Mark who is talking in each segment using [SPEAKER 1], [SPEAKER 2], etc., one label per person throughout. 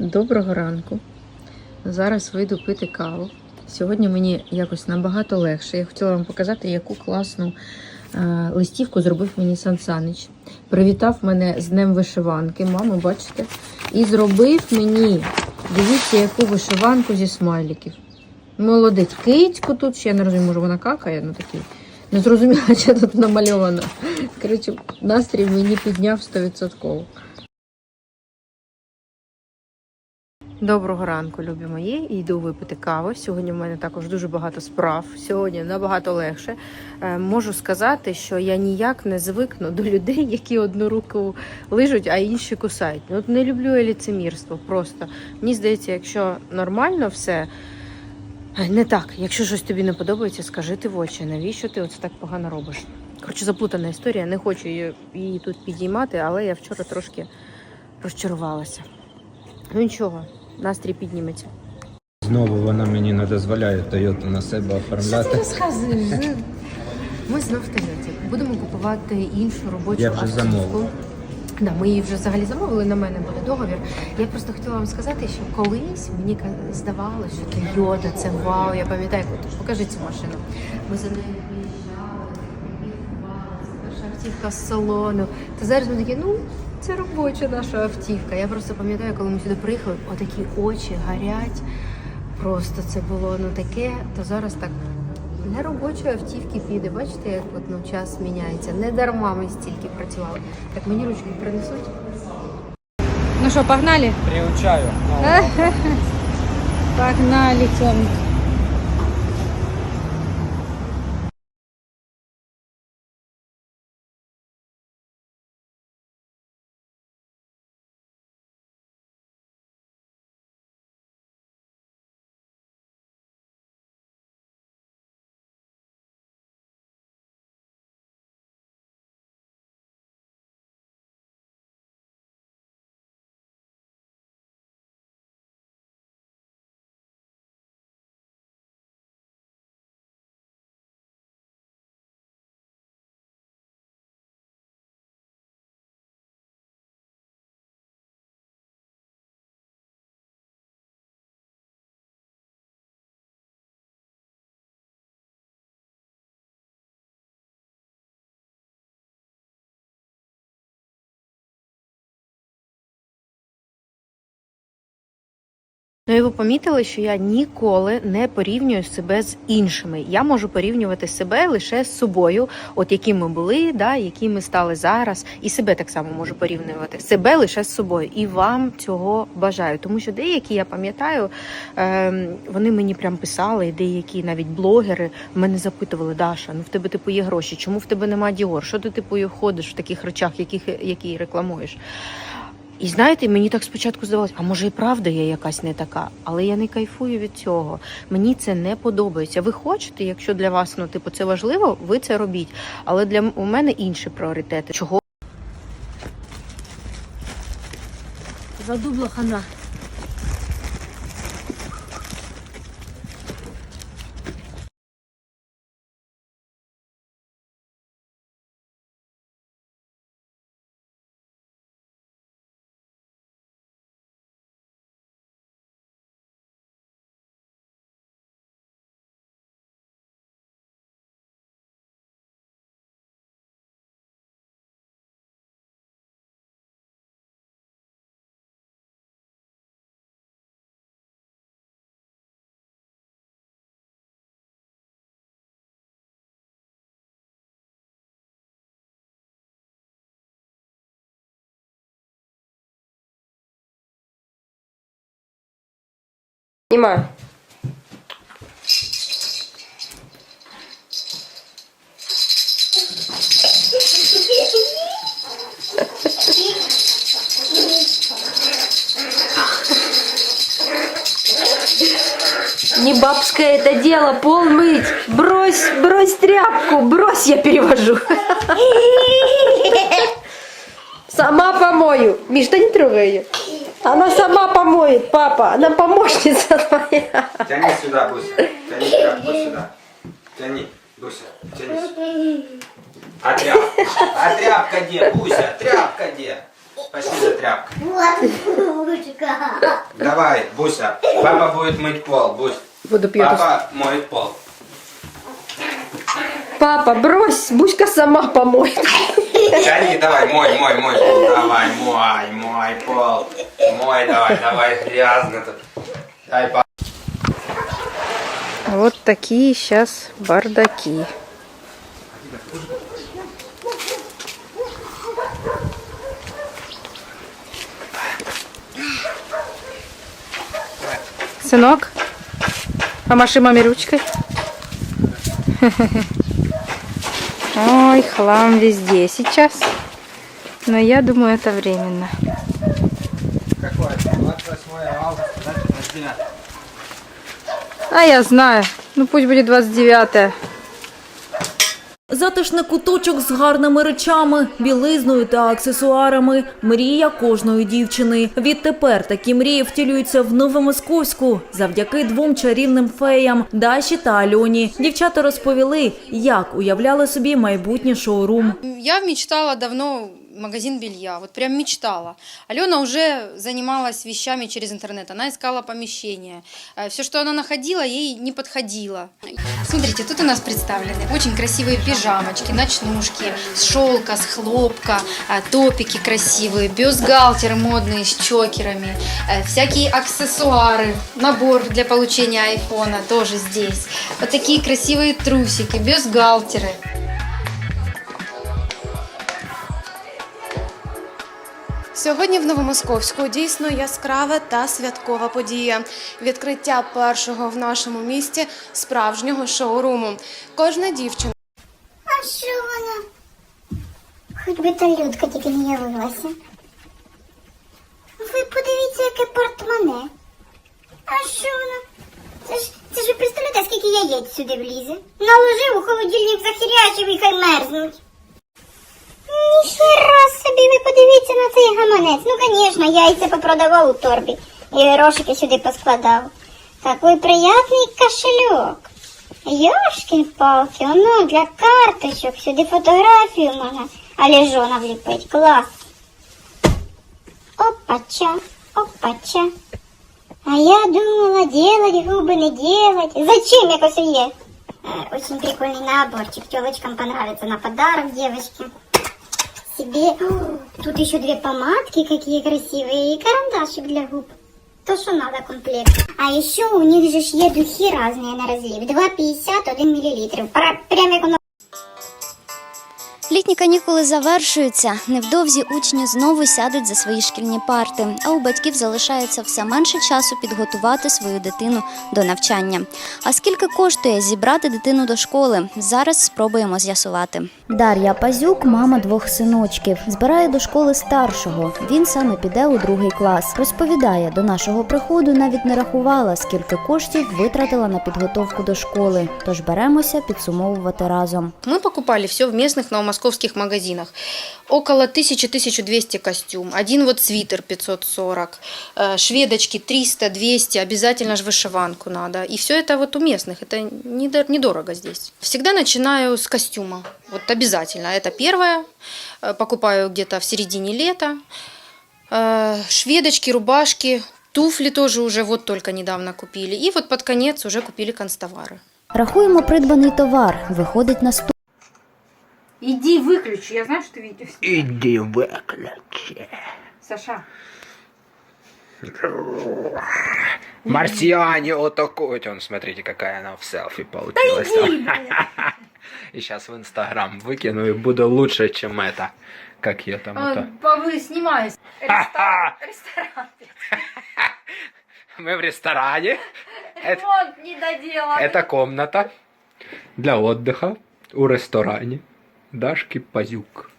[SPEAKER 1] Доброго ранку. Зараз вийду пити каву. Сьогодні мені якось набагато легше. Я хотіла вам показати, яку класну е, листівку зробив мені Сан Санич. Привітав мене з Днем вишиванки, маму, бачите? І зробив мені, дивіться, яку вишиванку зі смайликів. Молодець. Кицьку тут ще я не розумію, може вона какає, ну такий. Не зрозуміла, що тут намальовано. Коротше, настрій мені підняв 100%. Доброго ранку, любі мої. Йду випити каву. Сьогодні в мене також дуже багато справ. Сьогодні набагато легше. Е, Можу сказати, що я ніяк не звикну до людей, які одну руку лижуть, а інші кусають. От не люблю я ліцемірство. Просто мені здається, якщо нормально все. е, Не так, якщо щось тобі не подобається, скажи ти в очі, навіщо ти оце так погано робиш? Коротше, заплутана історія, не хочу її тут підіймати, але я вчора трошки розчарувалася. Ну нічого, настрій підніметься.
[SPEAKER 2] Знову вона мені не дозволяє Тойоту на себе
[SPEAKER 1] Що ти
[SPEAKER 2] оформляти.
[SPEAKER 1] розказуєш? Ми знов в Тойоті. Будемо купувати іншу робочу
[SPEAKER 2] Я вже
[SPEAKER 1] автівку.
[SPEAKER 2] замовив.
[SPEAKER 1] Да, ми її вже взагалі замовили, на мене буде договір. Я просто хотіла вам сказати, що колись мені ка- здавалося, що Тойота це вау. Я пам'ятаю, от, покажи цю машину. Ми за нею приїжджали, наша автівка з салону. Та зараз ми такі, ну. Це робоча наша автівка. Я просто пам'ятаю, коли ми сюди приїхали, отакі очі горять. Просто це було ну таке, то зараз так для робочої автівки піде. Бачите, як от, ну, час міняється. Не дарма ми стільки працювали. Так мені ручки принесуть.
[SPEAKER 3] Ну что, погнали?
[SPEAKER 2] Приучаю.
[SPEAKER 3] Погнали, Тёмик.
[SPEAKER 1] Ну і ви помітили, що я ніколи не порівнюю себе з іншими. Я можу порівнювати себе лише з собою, от які ми були, да, які ми стали зараз, і себе так само можу порівнювати. Себе лише з собою. І вам цього бажаю. Тому що деякі, я пам'ятаю, ем, вони мені прям писали, і деякі навіть блогери мене запитували, Даша, ну в тебе типу є гроші, чому в тебе нема Діор? Що ти типу ходиш в таких речах, яких які рекламуєш? І знаєте, мені так спочатку здавалося, а може і правда я якась не така, але я не кайфую від цього. Мені це не подобається. Ви хочете, якщо для вас ну типу це важливо, ви це робіть. Але для у мене інші пріоритети. Чого
[SPEAKER 3] Задубла хана.
[SPEAKER 4] Снимаю. Не бабское это дело, пол мыть. Брось, брось тряпку, брось, я перевожу. Сама помою. Миш, да не трогай ее. Она сама помоет, папа. Она помощница твоя.
[SPEAKER 2] Тяни сюда, Буся. Тяни тряпку сюда. Тяни, Буся, тяни сюда. А тряпка? А тряпка где, Буся? Тряпка где? Пошли за тряпкой.
[SPEAKER 5] Вот ручка.
[SPEAKER 2] Давай, Буся. Папа будет мыть пол, Бусь.
[SPEAKER 6] Буду пьет.
[SPEAKER 2] Папа моет пол.
[SPEAKER 6] Папа, брось, Буська сама помоет.
[SPEAKER 2] Чайник давай, мой, мой, мой. Давай, мой, мой пол. Мой, давай, давай, грязно тут. Дай, папа.
[SPEAKER 7] Вот такие сейчас бардаки. Сынок, помаши маме ручкой. Ой, хлам везде сейчас. Но я думаю, это временно.
[SPEAKER 2] Какое? 28 августа, значит, на 9.
[SPEAKER 7] А я знаю. Ну пусть будет 29
[SPEAKER 8] Затишний куточок з гарними речами, білизною та аксесуарами – мрія кожної дівчини. Відтепер такі мрії втілюються в Новомосковську завдяки двом чарівним феям – Даші та Альоні. Дівчата розповіли, як уявляли собі майбутнє шоурум.
[SPEAKER 1] Я мечтала давно магазин белья, вот прям мечтала. Алена уже занималась вещами через интернет, она искала помещение. Все, что она находила, ей не подходило. Смотрите, тут у нас представлены очень красивые пижамочки, ночнушки, с шелка, с хлопка, а, топики красивые, бюстгальтеры модные с чокерами, э, всякие аксессуары, набор для получения айфона тоже здесь. Вот такие красивые трусики, бюстгальтеры.
[SPEAKER 9] Сьогодні в Новомосковську дійсно яскрава та святкова подія. Відкриття першого в нашому місті справжнього шоуруму. Кожна дівчина.
[SPEAKER 5] А що вона? Хоч би та людка тільки не явилася. Ви подивіться, яке портмоне. А що воно? Це ж, це ж ви представляєте, скільки яєць сюди влізе? Наложив у холодильник захірячив і хай мерзнуть. Ніхера собі, ви подивіться на цей гаманець. Ну, звісно, яйця попродавав у торбі і грошики сюди поскладав. Такий приятний кошельок. Йошкін палки, воно для карточок, сюди фотографію можна, а лежона вліпить. Клас. Опача, опача. А я думала, делать губы не делать. Зачем якось є? Э, Очень прикольный наборчик. Телочкам понравится на подарок девочке. Себе. Тут еще две помадки какие красивые и карандашик для губ. То, что надо комплект. А еще у них же є духи разные на разлив. 2,50, 1 мл. Прям як у
[SPEAKER 10] Літні канікули завершуються. Невдовзі учні знову сядуть за свої шкільні парти, а у батьків залишається все менше часу підготувати свою дитину до навчання. А скільки коштує зібрати дитину до школи? Зараз спробуємо з'ясувати. Дар'я Пазюк, мама двох синочків, збирає до школи старшого. Він саме піде у другий клас. Розповідає, до нашого приходу навіть не рахувала, скільки коштів витратила на підготовку до школи. Тож беремося підсумовувати разом.
[SPEAKER 1] Мы покупали все в местных новомосковских магазинах. Около 1000-1200 костюм. Один вот свитер 540. э, Шведочки 300-200. Обязательно же вышиванку надо. И все это вот у местных. Это недор- недорого здесь. Всегда начинаю с костюма. Вот обязательно. Это первое. Э, Покупаю где-то в середине лета. Э, Шведочки, рубашки. Туфли тоже уже вот только недавно купили. И вот под конец уже купили констовары.
[SPEAKER 10] Рахуємо придбаний товар. Виходить на
[SPEAKER 11] Иди выключи, я знаю, что ты видишь.
[SPEAKER 2] Иди выключи.
[SPEAKER 11] Саша.
[SPEAKER 2] Марсиане такой. Он, смотрите, какая она в селфи получилась. И сейчас в Инстаграм выкину и буду лучше, чем это. Как я там это.
[SPEAKER 11] Павы, снимай.
[SPEAKER 2] Ха-ха! Мы в ресторане. Это,
[SPEAKER 11] Вот, не доделал.
[SPEAKER 2] это комната для отдыха у ресторане. Дашки Пазюк.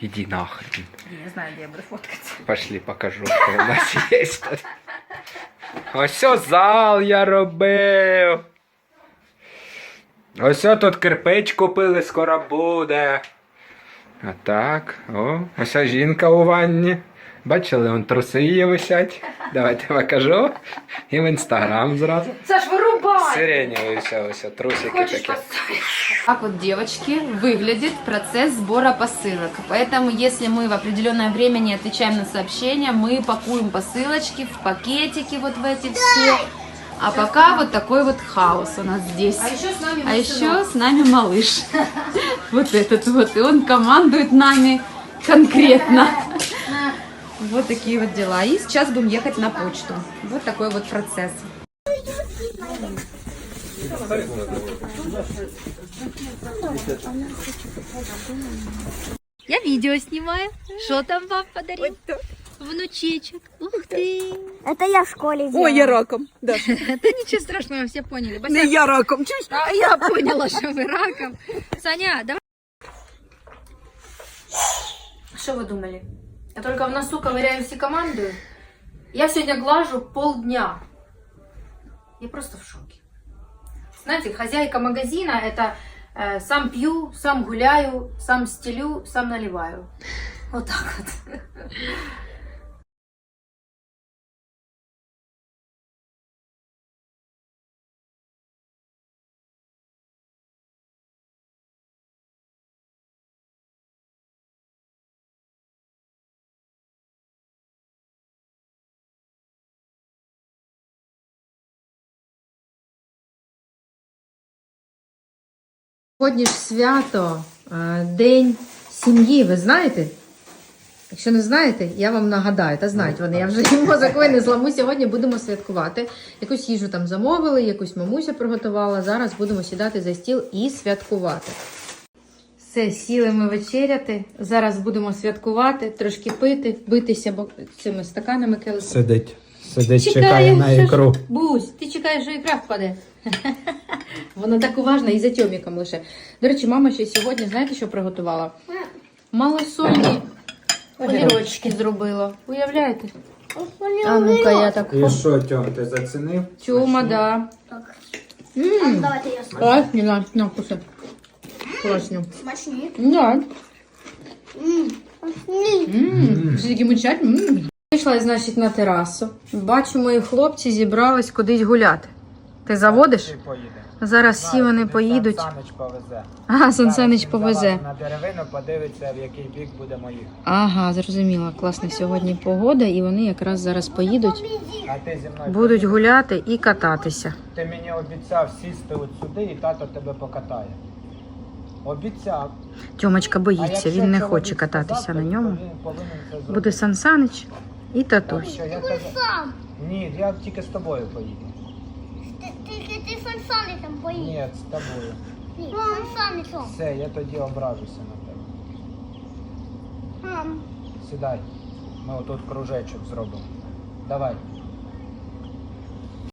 [SPEAKER 2] Иди нахрен.
[SPEAKER 11] Я не знаю, где я буду фоткаться.
[SPEAKER 2] Пошли, покажу, що у нас есть. Ось зал я робив. Ось тут кирпич купили, скоро буде. А так, о, ось жінка у ванні. Бачили, он труси її висять. Давайте покажу. І в інстаграм зразу.
[SPEAKER 11] Саш, вырубай!
[SPEAKER 2] Сиреневые все, все, трусики такие.
[SPEAKER 12] Так вот, девочки, выглядит процесс сбора посылок. Поэтому, если мы в определенное время не отвечаем на сообщения, мы пакуем посылочки в пакетики вот в эти все. А пока вот такой вот хаос у нас здесь.
[SPEAKER 13] А еще с нами
[SPEAKER 12] А еще с нами малыш. Вот этот вот. И он командует нами конкретно. Вот такие вот дела. И сейчас будем ехать на почту. Вот такой вот процесс.
[SPEAKER 1] Я відео знімаю. Що там вам подарив? Внучечек. Ух ти.
[SPEAKER 5] Это я в школе делала.
[SPEAKER 3] Ой, я раком. Да.
[SPEAKER 1] Та нічого страшного, все поняли. Бася,
[SPEAKER 3] Не я раком. Чуєш?
[SPEAKER 1] А я поняла, що ви раком. Саня, давай. Что вы думали? Я только в носу ковыряю все команду. Я сегодня глажу полдня. Я просто в шоке. Знаете, хозяйка магазина это э, сам пью, сам гуляю, сам стелю, сам наливаю. Вот так вот. Сьогодні ж свято, е, День сім'ї, ви знаєте? Якщо не знаєте, я вам нагадаю, та знають вони, я вже їм мозок винесла. Ми сьогодні будемо святкувати. Якусь їжу там замовили, якусь мамуся приготувала. Зараз будемо сідати за стіл і святкувати. Все, сіли ми вечеряти. Зараз будемо святкувати, трошки пити, битися бо- цими стаканами келихами.
[SPEAKER 2] Сидить. Сидить,
[SPEAKER 1] Чекає, що ж- Бусь, ти чекаєш, що ікра впаде. Вона так уважна і за тьоміком лише. До речі, мама ще сьогодні, знаєте, що приготувала? Малосольні огірочки зробила. Уявляєте? А ну-ка, я так.
[SPEAKER 2] І що, Тьом, ти зацінив?
[SPEAKER 1] Тьома, да. Ммм,
[SPEAKER 5] Давайте я скажу.
[SPEAKER 1] класні, на, на, вкуси. Класні.
[SPEAKER 5] Смачні.
[SPEAKER 1] Да.
[SPEAKER 5] Смачні.
[SPEAKER 1] Ммм, всі такі мучать. Вийшла, значить, на терасу. Бачу, мої хлопці зібрались кудись гуляти. Ти заводиш?
[SPEAKER 2] поїде.
[SPEAKER 1] Зараз всі вони поїдуть.
[SPEAKER 2] Повезе.
[SPEAKER 1] Ага, Сансанич повезе.
[SPEAKER 2] На деревину подивиться, в який бік будемо їхати.
[SPEAKER 1] Ага, зрозуміла. Класна сьогодні погода, і вони якраз зараз поїдуть,
[SPEAKER 2] А ти зі мною
[SPEAKER 1] будуть гуляти і кататися.
[SPEAKER 2] Ти мені обіцяв сісти от сюди і тато тебе покатає. Обіцяв.
[SPEAKER 1] Тьомочка
[SPEAKER 2] А
[SPEAKER 1] боїться,
[SPEAKER 2] якщо
[SPEAKER 1] він не
[SPEAKER 2] чоловік
[SPEAKER 1] хоче кататися
[SPEAKER 2] сказав,
[SPEAKER 1] на
[SPEAKER 2] то
[SPEAKER 1] ньому.
[SPEAKER 2] він повинен це зробити.
[SPEAKER 1] Буде Сансанич і татусь.
[SPEAKER 2] що, я тебе... Ні, я тільки з тобою поїду.
[SPEAKER 5] Ти там.
[SPEAKER 2] Ні, з тобою.
[SPEAKER 5] Ні, фансани там.
[SPEAKER 2] Все, я тоді ображуся на тебе.
[SPEAKER 5] Мам.
[SPEAKER 2] Сідай. Ми отут кружечок зробимо. Давай.